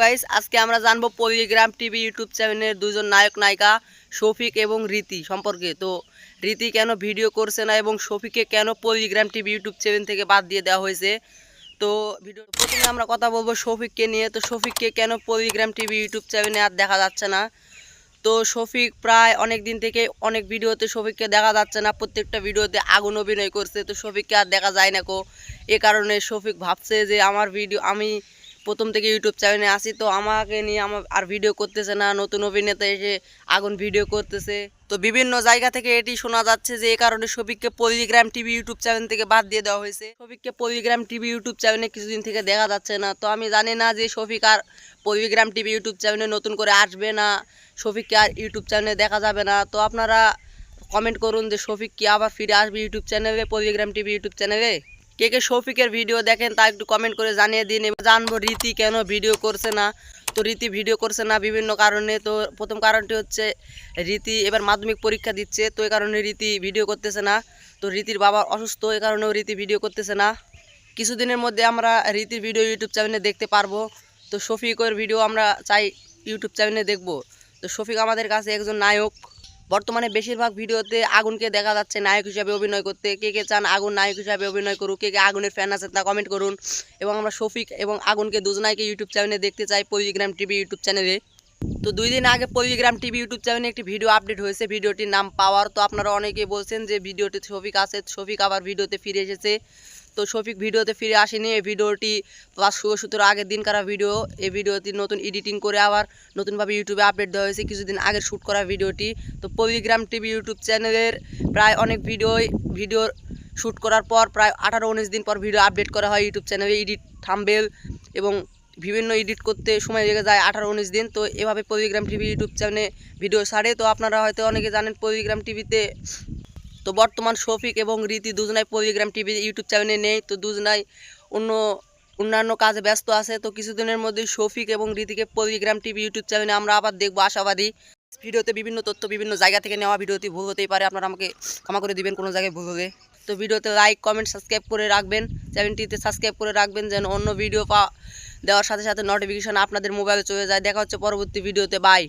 Guys আজকে আমরা জানব পলিগ্রাম টিভি ইউটিউব চ্যানেলের দুজন নায়ক নায়িকা শফিক এবং রীতি সম্পর্কে। তো রীতি কেন ভিডিও করছে না এবং শফিককে কেন পলিগ্রাম টিভি ইউটিউব চ্যানেল থেকে বাদ দিয়ে দেওয়া হয়েছে? তো ভিডিও প্রথমে আমরা কথা বলব শফিককে নিয়ে। তো শফিককে কেন পলিগ্রাম টিভি ইউটিউব চ্যানেলে আর দেখা যাচ্ছে না? তো শফিক প্রায় অনেক দিন থেকে অনেক ভিডিওতে শফিককে দেখা যাচ্ছে না, প্রত্যেকটা ভিডিওতে আগুন অভিনয় করছে। তো শফিককে আর দেখা যায় না কো। এ কারণে শফিক ভাবছে যে আমার ভিডিও আমি প্রথম থেকে ইউটিউব চ্যানেলে আসি তো আমাকে নিয়ে আমার আর ভিডিও করতেছে না, নতুন অভিনেতা এসে আগুন ভিডিও করতেছে। তো বিভিন্ন জায়গা থেকে এটি শোনা যাচ্ছে যে এই কারণে শফিককে পলিগ্রাম টিভি ইউটিউব চ্যানেল থেকে বাদ দিয়ে দেওয়া হয়েছে। শফিককে পলিগ্রাম টিভি ইউটিউব চ্যানেলে কিছুদিন থেকে দেখা যাচ্ছে না। তো আমি জানি না যে শফিক আর পলিগ্রাম টিভি ইউটিউব চ্যানেলে নতুন করে আসবে না শফিককে আর ইউটিউব চ্যানেলে দেখা যাবে না। তো আপনারা কমেন্ট করুন যে শফিক কি আবার ফিরে আসবে ইউটিউব চ্যানেলে পলিগ্রাম টিভি ইউটিউব চ্যানেলে কে কে শফিকের ভিডিও দেখেন তা একটু কমেন্ট করে জানিয়ে দিন। এবার জানব রীতি কেন ভিডিও করছে না। তো রীতি ভিডিও করছে না বিভিন্ন কারণে। তো প্রথম কারণটি হচ্ছে রীতি এবার মাধ্যমিক পরীক্ষা দিচ্ছে, তো এই কারণে রীতি ভিডিও করতেছে না। তো রীতির বাবা অসুস্থ এই কারণেও রীতি ভিডিও করতেছে না। কিছুদিনের মধ্যে আমরা রীতির ভিডিও ইউটিউব চ্যানেলে দেখতে পারব। তো শফিকের ভিডিও আমরা চাই ইউটিউব চ্যানেলে দেখব। তো শফিক আমাদের কাছে একজন নায়ক। বর্তমানে বেশিরভাগ ভিডিওতে আগুনকে দেখা যাচ্ছে নায়ক হিসাবে অভিনয় করতে। কে কে চান আগুন নায়ক হিসাবে অভিনয় করুক, কে কে আগুনের ফ্যান আছে তা কমেন্ট করুন। এবং আমরা শফিক এবং আগুনকে দুজনাইকে ইউটিউব চ্যানেলে দেখতে চাই পলিগ্রাম টিভি ইউটিউব চ্যানেলে তো দুই দিন আগে পলিগ্রাম টিভি ইউটিউব চ্যানেলে একটি ভিডিও আপডেট হয়েছে, ভিডিওটির নাম পাওয়ার। তো আপনারা অনেকে বলছেন যে ভিডিওতে শফিক আছে, শফিক আবার ভিডিওতে ফিরে এসেছে। তো শফিক ভিডিওতে ফিরে আসেনি, এই ভিডিওটি প্লাস ষোলো সতেরো আগের দিন করা ভিডিও। এই ভিডিওটি নতুন এডিটিং করে আবার নতুনভাবে ইউটিউবে আপডেট দেওয়া হয়েছে কিছুদিন আগে শ্যুট করা ভিডিওটি। তো পলিগ্রাম টিভি ইউটিউব চ্যানেলের প্রায় অনেক ভিডিওই ভিডিওর শ্যুট করার পর প্রায় আঠারো উনিশ দিন পর ভিডিও আপডেট করা হয় ইউটিউব চ্যানেলে এডিট থাম্বেল এবং বিভিন্ন এডিট করতে সময় লেগে যায় আঠারো উনিশ দিন। তো এভাবে পলিগ্রাম টিভি ইউটিউব চ্যানেলে ভিডিও ছাড়ে। তো আপনারা হয়তো অনেকে জানেন পলিগ্রাম টিভিতে তো বর্তমান শফিক এবং রীতি দুজনাই পলিগ্রাম টিভি ইউটিউব চ্যানেলে নেই, তো দুজনাই অন্য অন্যান্য কাজে ব্যস্ত আছে। তো কিছুদিনের মধ্যে শফিক এবং রীতিকে পলিগ্রাম টিভি ইউটিউব চ্যানেলে আমরা আবার দেখব আশাবাদী। ভিডিওতে বিভিন্ন তথ্য, বিভিন্ন জায়গা থেকে নেওয়া ভিডিওটি ভুল হতেই পারে, আপনারা আমাকে ক্ষমা করে দিবেন কোনো জায়গায় ভুল হলে। তো ভিডিওতে লাইক কমেন্ট সাবস্ক্রাইব করে রাখবেন, চ্যানেলটিতে সাবস্ক্রাইব করে রাখবেন যেন অন্য ভিডিও পা, দেওয়ার সাথে সাথে নোটিফিকেশন আপনাদের মোবাইলে চলে যায়। দেখা হচ্ছে পরবর্তী ভিডিওতে বাই